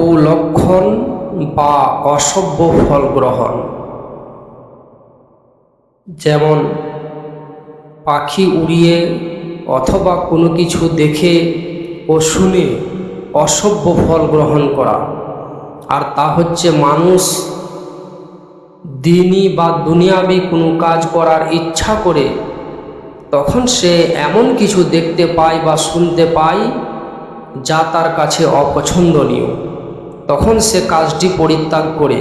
কুলক্ষণ বা অসভ্য ফল গ্রহণ। যেমন পাখি উড়িয়ে অথবা কোনো কিছু দেখে ও শুনে অসভ্য ফল গ্রহণ করা। আর তা হচ্ছে মানুষ দিনই বা দুনিয়াবি কোনো কাজ করার ইচ্ছা করে, তখন সে এমন কিছু দেখতে পায় বা শুনতে পায় যা তার কাছে অপছন্দনীয়। তখন সে কাজটি পরিত্যাগ করে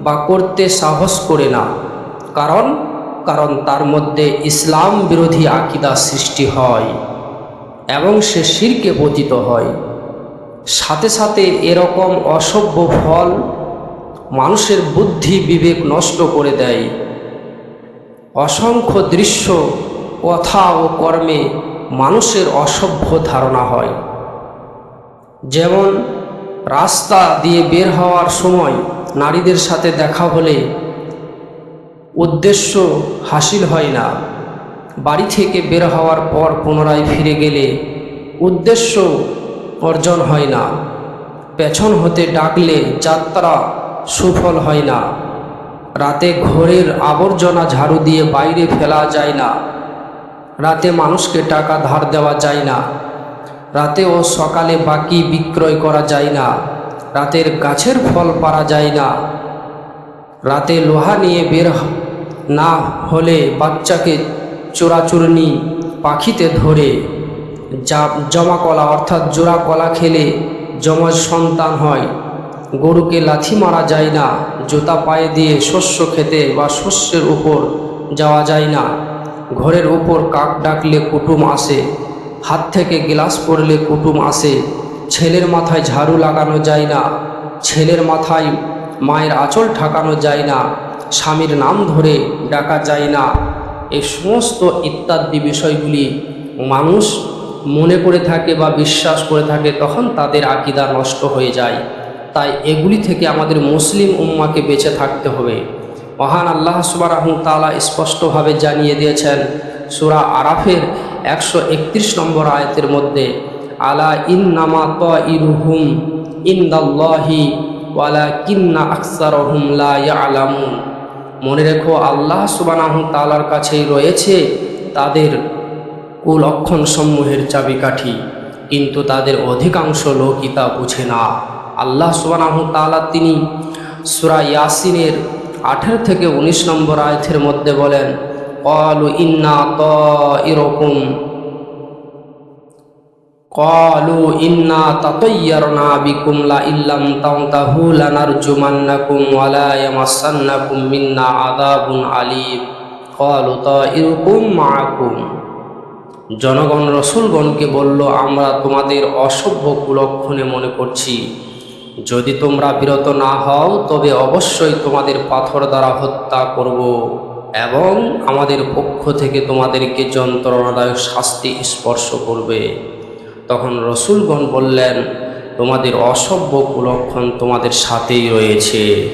বা করতে সাহস করে না। কারণ কারণ তার মধ্যে ইসলাম বিরোধী আকিদা সৃষ্টি হয় এবং সে শিরকে পতিত হয়। সাথে সাথে এরকম অসভ্য ফল মানুষের বুদ্ধি বিবেক নষ্ট করে দেয়। অসংখ্য দৃশ্য, কথা ও কর্মে মানুষের অসভ্য ধারণা হয়। যেমন রাস্তা দিয়ে বের হওয়ার সময় নারীদের সাথে দেখা হলে উদ্দেশ্য হাসিল হয় না। বাড়ি থেকে বের হওয়ার পর পুনরায় ফিরে গেলে উদ্দেশ্য অর্জন হয় না। পেছন হতে ডাকলে যাত্রা সুফল হয় না। রাতে ঘরের আবর্জনা ঝাড়ু দিয়ে বাইরে ফেলা যায় না। রাতে মানুষকে টাকা ধার দেওয়া যায় না। রাতে ও সকালে বাকি বিক্রয় করা যায় না, রাতের গাছের ফল পারা যায় না। রাতে লোহা নিয়ে বের না হলে বাচ্চাকে চোরাচুরনি পাখিতে ধরে। জমা কলা অর্থাৎ জোড়া কলা খেলে জমজ সন্তান হয়। গরুকে লাথি মারা যায় না, জুতা পায়ে দিয়ে শস্য খেতে বা শস্যের উপর যাওয়া যায় না। ঘরের উপর কাক ডাকলে কুটুম আসে। হাত থেকে গ্লাস পড়লে কুটুম আসে, ছেলের মাথায় ঝাড়ু লাগানো যায় না, ছেলের মাথায় মায়ের আঁচল ঠাকানো যায় না, স্বামীর নাম ধরে ডাকা যায় না। এই সমস্ত ইত্যাদি বিষয়গুলি মানুষ মনে করে থাকে বা বিশ্বাস করে থাকে, তখন তাদের আকিদা নষ্ট হয়ে যায়। তাই এগুলি থেকে আমাদের মুসলিম উম্মাকে বেঁচে থাকতে হবে। মহান আল্লাহ সুবাহ তালা স্পষ্টভাবে জানিয়ে দিয়েছেন, সুরা আরাফের একশো একত্রিশ নম্বর আয়তের মধ্যে, আলা ইন্নামা ত ইরুহুম ইন্দাল্লাহি ওয়ালা কিন্না আকসারহুম লা ইয়ালামুন। মনে রেখো, আল্লাহ সুবানাহ তালার কাছেই রয়েছে তাদের কুলক্ষণ সমূহের চাবিকাঠি, কিন্তু তাদের অধিকাংশ লোকই তা বুঝে না। আল্লাহ সুবানাহ তালা তিনি সুরা ইয়াসিনের আঠেরো থেকে উনিশ নম্বর আয়থের মধ্যে বলেন ইন্না ত এরকম কলু ইন্না তাতাইয়ারনা বিকুম লা ইল্লাম তানতাহু লানারজুমান্নাকুম ওয়ালা ইয়ামাসান্নাকুম মিন্না আযাবুন আলীম কলু তাইরুকুম মাআকুম জনগণ রসুলগণকে বলল, আমরা তোমাদের অসভ্য কুলক্ষণে মনে করছি। যদি তোমরা বিরত না হও, তবে অবশ্যই তোমাদের পাথর দ্বারা হত্যা করব। এবং আমাদের পক্ষ থেকে তোমাদেরকে যন্ত্রণাদায়ক শাস্তি স্পর্শ করবে। তখন রসুলগণ বললেন, তোমাদের অসভ্য কুলক্ষণ তোমাদের সাথেই রয়েছে।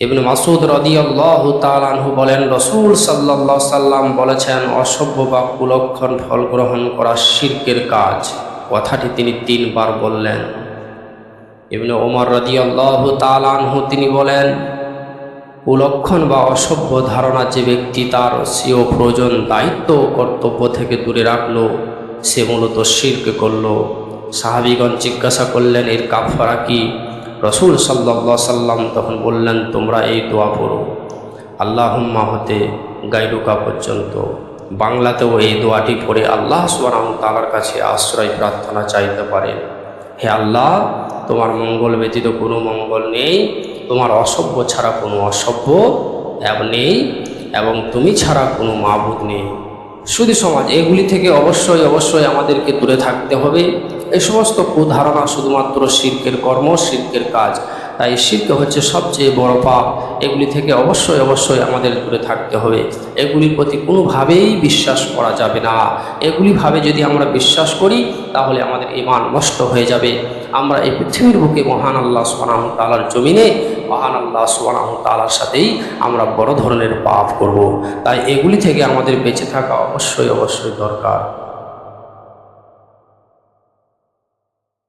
ইবনে মাসুদ রদিয়াল্লাহ তালানহু বলেন, রসুল সাল্লাহ সাল্লাম বলেছেন, অসভ্য বা কুলক্ষণ ফল গ্রহণ করা শির্কের কাজ। কথাটি তিনি তিনবার বললেন। ইবনে ওমর রদিয়াল্লাহ তালানহু তিনি বলেন কুলক্ষণ বা অসভ্য ধারণা যে ব্যক্তি তার স্বীয় প্রয়োজন দায়িত্ব ও কর্তব্য থেকে দূরে রাখল, সে মূলত শির্ক করল। সাহাবিগণ জিজ্ঞাসা করলেন, এর কাফারা কি? রসুল সাল্লা সাল্লাম তখন বললেন, তোমরা এই দোয়া পড়ো। আল্লাহম্মা হতে গাইডুকা পর্যন্ত। বাংলাতেও এই দোয়াটি পড়ে আল্লাহ সুবাহ তালার কাছে আশ্রয় প্রার্থনা চাইতে পারেন। হে আল্লাহ, তোমার মঙ্গল ব্যতীত কোনো মঙ্গল নেই। তোমার অসভ্য ছাড়া কোনো অসভ্য নেই এবং তুমি ছাড়া কোনো মাহবুদ নেই। শুধু সমাজ, এগুলি থেকে অবশ্যই অবশ্যই আমাদেরকে দূরে থাকতে হবে। এ সমস্ত কুধারণা শুধুমাত্র শিল্পের কর্ম শিল্পের কাজ। তাই শিল্প হচ্ছে সবচেয়ে বড় পাপ। এগুলি থেকে অবশ্যই অবশ্যই আমাদের দূরে থাকতে হবে। এগুলির প্রতি কোনোভাবেই বিশ্বাস করা যাবে না। এগুলিভাবে যদি আমরা বিশ্বাস করি, তাহলে আমাদের ইমান নষ্ট হয়ে যাবে। আমরা এই পৃথিবীর বুকে মহান আল্লাহ সোনাহ তালার জমিনে মহান আল্লাহ সোনাহ তালার সাথেই আমরা বড় ধরনের পাপ করব। তাই এগুলি থেকে আমাদের বেঁচে থাকা অবশ্যই অবশ্যই দরকার।